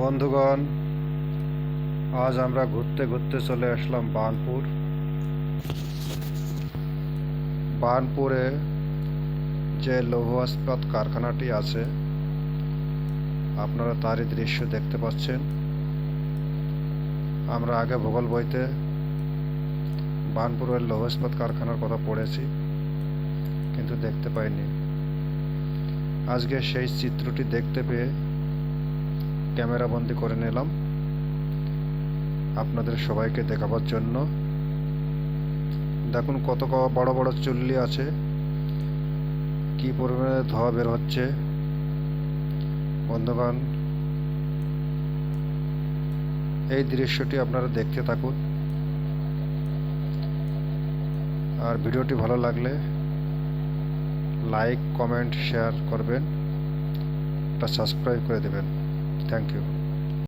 বন্ধুগণ, আজ আমরা ঘুরতে ঘুরতে চলে আসলাম বানপুর। বানপুরে যে লৌহ কারখানাটি আছে, আপনারা তারই দৃশ্য দেখতে পাচ্ছেন। আমরা আগে ভূগোল বইতে বানপুরের লৌহ কারখানার কথা পড়েছি, কিন্তু দেখতে পাইনি। আজকে সেই চিত্রটি দেখতে পেয়ে ক্যামেরা বন্দি করে নিলাম। আপনাদের সবাইকে দেখাবার জন্য। দেখুন কত বড় বড় চুল্লি আছে। কি পরিমাণে ধোয়া বের হচ্ছে। বন্ধুগণ, এই দৃশ্যটি আপনারা দেখতে থাকুন। আর ভিডিওটি ভালো লাগলে লাইক, কমেন্ট, শেয়ার করবেন। একটা সাবস্ক্রাইব করে দেবেন। Thank you.